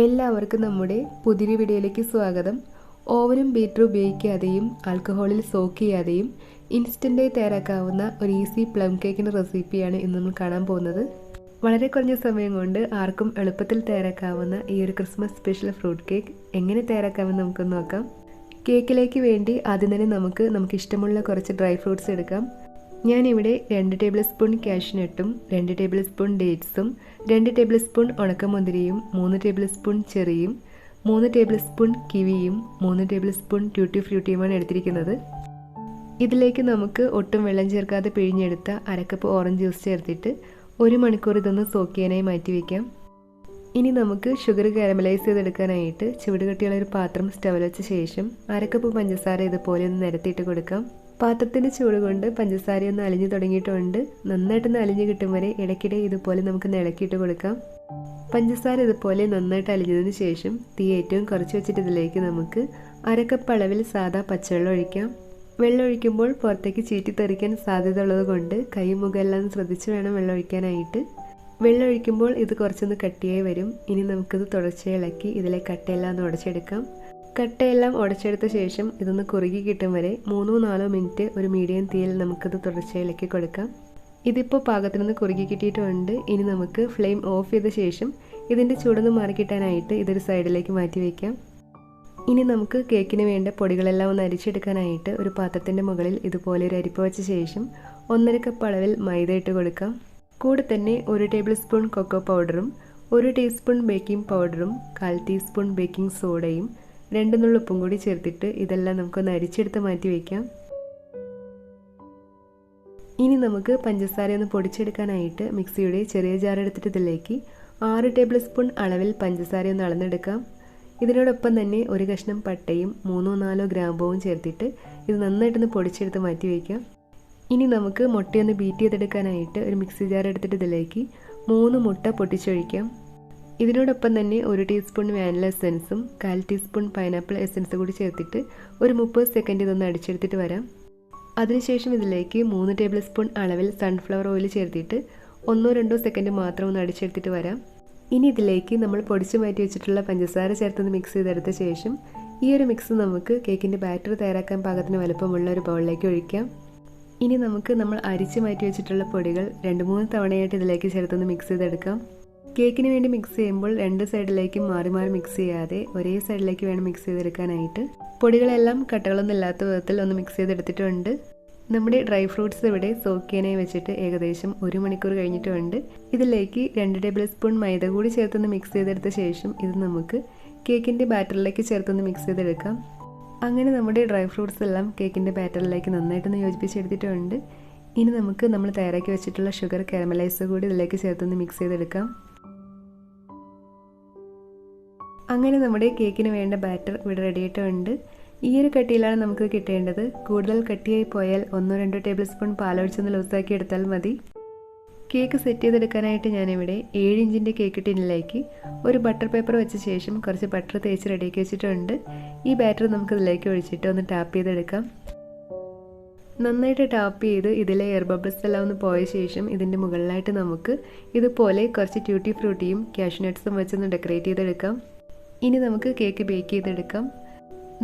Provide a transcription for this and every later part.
എല്ലാവർക്കും നമ്മുടെ പുതിയ വീഡിയോയിലേക്ക് സ്വാഗതം. ഓവനും ബീറ്റർ ഉപയോഗിക്കാതെയും ആൽക്കഹോളിൽ സോക്ക് ചെയ്യാതെയും ഇൻസ്റ്റന്റായി തയ്യാറാക്കാവുന്ന ഒരു ഈസി പ്ലം കേക്കിന്റെ റെസിപ്പിയാണ് ഇന്ന് നമ്മൾ കാണാൻ പോകുന്നത്. വളരെ കുറഞ്ഞ സമയം കൊണ്ട് ആർക്കും എളുപ്പത്തിൽ തയ്യാറാക്കാവുന്ന ഈ ഒരു ക്രിസ്മസ് സ്പെഷ്യൽ ഫ്രൂട്ട് കേക്ക് എങ്ങനെ തയ്യാറാക്കാമെന്ന് നമുക്ക് നോക്കാം. കേക്കിലേക്ക് വേണ്ടി ആദ്യം തന്നെ നമുക്ക് നമുക്ക് ഇഷ്ടമുള്ള കുറച്ച് ഡ്രൈ ഫ്രൂട്ട്സ് എടുക്കാം. ഞാനിവിടെ രണ്ട് ടേബിൾ സ്പൂൺ കാഷ്നട്ടും രണ്ട് ടേബിൾ സ്പൂൺ ഡേറ്റ്സും രണ്ട് ടേബിൾ സ്പൂൺ ഉണക്കമുന്തിരിയും മൂന്ന് ടേബിൾ സ്പൂൺ ചെറിയും മൂന്ന് ടേബിൾ സ്പൂൺ കിവിയും മൂന്ന് ടേബിൾ സ്പൂൺ ട്യൂട്ടി ഫ്രൂട്ടിയുമാണ് എടുത്തിരിക്കുന്നത്. ഇതിലേക്ക് നമുക്ക് ഒട്ടും വെള്ളം ചേർക്കാതെ പിഴിഞ്ഞെടുത്ത അരക്കപ്പ് ഓറഞ്ച് ജ്യൂസ് ചേർത്തിട്ട് ഒരു മണിക്കൂർ ഇതൊന്ന് സോക്ക് ചെയ്യാനായി മാറ്റി വയ്ക്കാം ഇനി നമുക്ക് ഷുഗർ കാരമലൈസ് ചെയ്തെടുക്കാനായിട്ട് ചുവടുകട്ടിയുള്ള ഒരു പാത്രം സ്റ്റവൽ വെച്ച ശേഷം അരക്കപ്പ് പഞ്ചസാര ഇതുപോലെ ഒന്ന് നിരത്തിയിട്ട് കൊടുക്കാം. പാത്രത്തിന്റെ ചൂട് കൊണ്ട് പഞ്ചസാര ഒന്ന് അലിഞ്ഞു തുടങ്ങിയിട്ടുണ്ട്. നന്നായിട്ടൊന്ന് അലിഞ്ഞു കിട്ടും വരെ ഇടയ്ക്കിടെ ഇതുപോലെ നമുക്ക് ഇളക്കിയിട്ട് കൊടുക്കാം. പഞ്ചസാര ഇതുപോലെ നന്നായിട്ട് അലിഞ്ഞതിന് ശേഷം തീ ഏറ്റവും കുറച്ച് വെച്ചിട്ട് ഇതിലേക്ക് നമുക്ക് അരക്കപ്പ് അളവിൽ സാധാ പച്ചവെള്ളം ഒഴിക്കാം. വെള്ളം ഒഴിക്കുമ്പോൾ പുറത്തേക്ക് ചീറ്റി തെറിക്കാൻ സാധ്യത ഉള്ളത് കൊണ്ട് കൈ മുഖമെല്ലാം ശ്രദ്ധിച്ച് വേണം വെള്ളം ഒഴിക്കാനായിട്ട്. വെള്ളം ഒഴിക്കുമ്പോൾ ഇത് കുറച്ചൊന്ന് കട്ടിയായി വരും. ഇനി നമുക്കിത് തുടർച്ചയായി ഇളക്കി ഇതിലെ കട്ടയെല്ലാം ഒന്ന് ഉടച്ചെടുക്കാം. കട്ടയെല്ലാം ഉടച്ചെടുത്ത ശേഷം ഇതൊന്ന് കുറുകി കിട്ടും വരെ മൂന്നോ നാലോ മിനിറ്റ് ഒരു മീഡിയം തീയിൽ നമുക്കിത് തുടർച്ചയിലേക്ക് കൊടുക്കാം. ഇതിപ്പോൾ പാകത്തിനൊന്ന് കുറുകി കിട്ടിയിട്ടുണ്ട്. ഇനി നമുക്ക് ഫ്ലെയിം ഓഫ് ചെയ്ത ശേഷം ഇതിന്റെ ചൂടൊന്ന് മാറിക്കിട്ടാനായിട്ട് ഇതൊരു സൈഡിലേക്ക് മാറ്റി വയ്ക്കാം ഇനി നമുക്ക് കേക്കിന് വേണ്ട പൊടികളെല്ലാം ഒന്ന് അരിച്ചെടുക്കാനായിട്ട് ഒരു പാത്രത്തിന്റെ മുകളിൽ ഇതുപോലെ ഒരു അരിപ്പ് വെച്ച ശേഷം ഒന്നര കപ്പ് അളവിൽ മൈദ ഇട്ട് കൊടുക്കാം. കൂടെ തന്നെ ഒരു ടേബിൾ സ്പൂൺ കൊക്കോ പൗഡറും ഒരു ടീസ്പൂൺ ബേക്കിംഗ് പൗഡറും കാൽ ടീസ്പൂൺ ബേക്കിംഗ് സോഡയും രണ്ട് നുള്ള ഉപ്പും കൂടി ചേർത്തിട്ട് ഇതെല്ലാം നമുക്കൊന്ന് അരിച്ചെടുത്ത് മാറ്റി വയ്ക്കാം ഇനി നമുക്ക് പഞ്ചസാര ഒന്ന് പൊടിച്ചെടുക്കാനായിട്ട് മിക്സിയുടെ ചെറിയ ജാർ എടുത്തിട്ട് ഇതിലേക്ക് ആറ് ടേബിൾ സ്പൂൺ അളവിൽ പഞ്ചസാര ഒന്ന് അളന്നെടുക്കാം. ഇതിനോടൊപ്പം തന്നെ ഒരു കഷ്ണം പട്ടയും മൂന്നോ നാലോ ഗ്രാമ്പവും ചേർത്തിട്ട് ഇത് നന്നായിട്ടൊന്ന് പൊടിച്ചെടുത്ത് മാറ്റി വയ്ക്കാം ഇനി നമുക്ക് മുട്ടയൊന്ന് ബീറ്റ് ചെയ്തെടുക്കാനായിട്ട് ഒരു മിക്സി ജാർ എടുത്തിട്ട് ഇതിലേക്ക് മൂന്ന് മുട്ട പൊട്ടിച്ചൊഴിക്കാം. ഇതിനോടൊപ്പം തന്നെ ഒരു ടീസ്പൂൺ വാനില എസെൻസും കാൽ ടീസ്പൂൺ പൈനാപ്പിൾ എസെൻസ് കൂടി ചേർത്തിട്ട് ഒരു മുപ്പത് സെക്കൻഡ് ഇതൊന്ന് അടിച്ചെടുത്തിട്ട് വരാം. അതിനുശേഷം ഇതിലേക്ക് മൂന്ന് ടേബിൾ സ്പൂൺ അളവിൽ സൺഫ്ലവർ ഓയിൽ ചേർത്തിട്ട് ഒന്നോ രണ്ടോ സെക്കൻഡ് മാത്രം ഒന്ന് അടിച്ചെടുത്തിട്ട് വരാം. ഇനി ഇതിലേക്ക് നമ്മൾ പൊടിച്ചു മാറ്റി വെച്ചിട്ടുള്ള പഞ്ചസാര ചേർത്തൊന്ന് മിക്സ് ചെയ്തെടുത്ത ശേഷം ഈ ഒരു മിക്സ് നമുക്ക് കേക്കിന്റെ ബാറ്റർ തയ്യാറാക്കാൻ പാകത്തിന് വലുപ്പമുള്ള ഒരു ബൗളിലേക്ക് ഒഴിക്കാം. ഇനി നമുക്ക് നമ്മൾ അരിച്ച് മാറ്റി വെച്ചിട്ടുള്ള പൊടികൾ രണ്ട് മൂന്ന് തവണയായിട്ട് ഇതിലേക്ക് ചേർത്തൊന്ന് മിക്സ് ചെയ്തെടുക്കാം. കേക്കിന് വേണ്ടി മിക്സ് ചെയ്യുമ്പോൾ രണ്ട് സൈഡിലേക്കും മാറി മാറി മിക്സ് ചെയ്യാതെ ഒരേ സൈഡിലേക്ക് വേണം മിക്സ് ചെയ്തെടുക്കാനായിട്ട്. പൊടികളെല്ലാം കട്ടകളൊന്നും ഇല്ലാത്ത വിധത്തിൽ ഒന്ന് മിക്സ് ചെയ്തെടുത്തിട്ടുണ്ട്. നമ്മുടെ ഡ്രൈ ഫ്രൂട്ട്സ് ഇവിടെ സോക്ക് ചെയ്യാനായി വെച്ചിട്ട് ഏകദേശം ഒരു മണിക്കൂർ കഴിഞ്ഞിട്ടുണ്ട്. ഇതിലേക്ക് രണ്ട് ടേബിൾ സ്പൂൺ മൈദ കൂടി ചേർത്തൊന്ന് മിക്സ് ചെയ്തെടുത്ത ശേഷം ഇത് നമുക്ക് കേക്കിന്റെ ബാറ്ററിലേക്ക് ചേർത്തൊന്ന് മിക്സ് ചെയ്തെടുക്കാം. അങ്ങനെ നമ്മുടെ ഡ്രൈ ഫ്രൂട്ട്സ് എല്ലാം കേക്കിന്റെ ബാറ്ററിലേക്ക് നന്നായിട്ടൊന്ന് യോജിപ്പിച്ചെടുത്തിട്ടുണ്ട്. ഇനി നമുക്ക് നമ്മൾ തയ്യാറാക്കി വെച്ചിട്ടുള്ള ഷുഗർ കാരമലൈസ് കൂടി ഇതിലേക്ക് ചേർത്തൊന്ന് മിക്സ് ചെയ്തെടുക്കാം. അങ്ങനെ നമ്മുടെ കേക്കിന് വേണ്ട ബാറ്റർ ഇവിടെ റെഡി ആയിട്ടുണ്ട്. ഈ ഒരു കട്ടിയിലാണ് നമുക്ക് കിട്ടേണ്ടത്. കൂടുതൽ കട്ടിയായി പോയാൽ ഒന്നോ രണ്ടോ ടേബിൾ സ്പൂൺ പാലൊഴിച്ചൊന്ന് ലൂസാക്കി എടുത്താൽ മതി. കേക്ക് സെറ്റ് ചെയ്തെടുക്കാനായിട്ട് ഞാനിവിടെ ഏഴ് ഇഞ്ചിന്റെ കേക്ക് ടിന്നിലേക്ക് ഒരു ബട്ടർ പേപ്പർ വെച്ച ശേഷം കുറച്ച് ബട്ടർ തേച്ച് റെഡിയാക്കി വെച്ചിട്ടുണ്ട്. ഈ ബാറ്റർ നമുക്ക് ഇതിലേക്ക് ഒഴിച്ചിട്ട് ഒന്ന് ടാപ്പ് ചെയ്തെടുക്കാം. നന്നായിട്ട് ടാപ്പ് ചെയ്ത് ഇതിലെ എയർ ബബിൾസ് എല്ലാം ഒന്ന് പോയ ശേഷം ഇതിന്റെ മുകളിലായിട്ട് നമുക്ക് ഇതുപോലെ കുറച്ച് ട്യൂട്ടി ഫ്രൂട്ടിയും ക്യാഷ്നട്ട്സും വെച്ചൊന്ന് ഡെക്കറേറ്റ് ചെയ്തെടുക്കാം. ഇനി നമുക്ക് കേക്ക് ബേക്ക് ചെയ്തെടുക്കാം.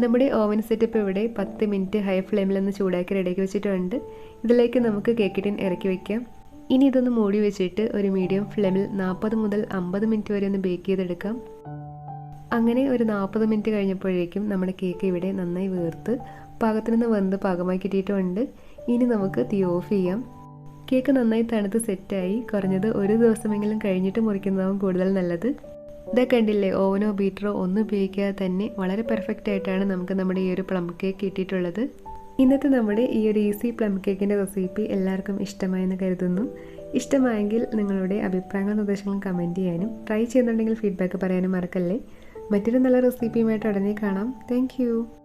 നമ്മുടെ ഓവൻ സെറ്റപ്പ് ഇവിടെ പത്ത് മിനിറ്റ് ഹൈ ഫ്ലെയിമിൽ ഒന്ന് ചൂടാക്കി റെഡിയാക്കി വെച്ചിട്ടുണ്ട്. ഇതിലേക്ക് നമുക്ക് കേക്ക് ടിൻ ഇറക്കി വയ്ക്കാം ഇനി ഇതൊന്ന് മൂടി വെച്ചിട്ട് ഒരു മീഡിയം ഫ്ലെയിമിൽ നാൽപ്പത് മുതൽ അമ്പത് മിനിറ്റ് വരെ ഒന്ന് ബേക്ക് ചെയ്തെടുക്കാം. അങ്ങനെ ഒരു നാൽപ്പത് മിനിറ്റ് കഴിഞ്ഞപ്പോഴേക്കും നമ്മുടെ കേക്ക് ഇവിടെ നന്നായി വീർത്ത് പാകത്തിനൊന്ന് വെന്ത് പാകമാക്കി കിട്ടിയിട്ടുണ്ട്. ഇനി നമുക്ക് തീ ഓഫ് ചെയ്യാം. കേക്ക് നന്നായി തണുത്ത് സെറ്റായി കുറഞ്ഞത് ഒരു ദിവസമെങ്കിലും കഴിഞ്ഞിട്ട് മുറിക്കുന്നതാവും കൂടുതൽ നല്ലത്. ഇതാ കണ്ടില്ലേ? ഓവനോ ബീറ്ററോ ഒന്നും ഉപയോഗിക്കാതെ തന്നെ വളരെ പെർഫെക്റ്റ് ആയിട്ടാണ് നമുക്ക് നമ്മുടെ ഈ ഒരു പ്ലം കേക്ക് കിട്ടിയിട്ടുള്ളത്. ഇന്നത്തെ നമ്മുടെ ഈ ഒരു ഈസി പ്ലം കേക്കിന്റെ റെസിപ്പി എല്ലാവർക്കും ഇഷ്ടമായെന്ന് കരുതുന്നു. ഇഷ്ടമായെങ്കിൽ നിങ്ങളുടെ അഭിപ്രായങ്ങളും നിർദ്ദേശങ്ങളും കമന്റ് ചെയ്യാനും ട്രൈ ചെയ്യുന്നുണ്ടെങ്കിൽ ഫീഡ്ബാക്ക് പറയാനും മറക്കല്ലേ? മറ്റൊരു നല്ല റെസിപ്പിയുമായിട്ട് ഉടനെ കാണാം. താങ്ക്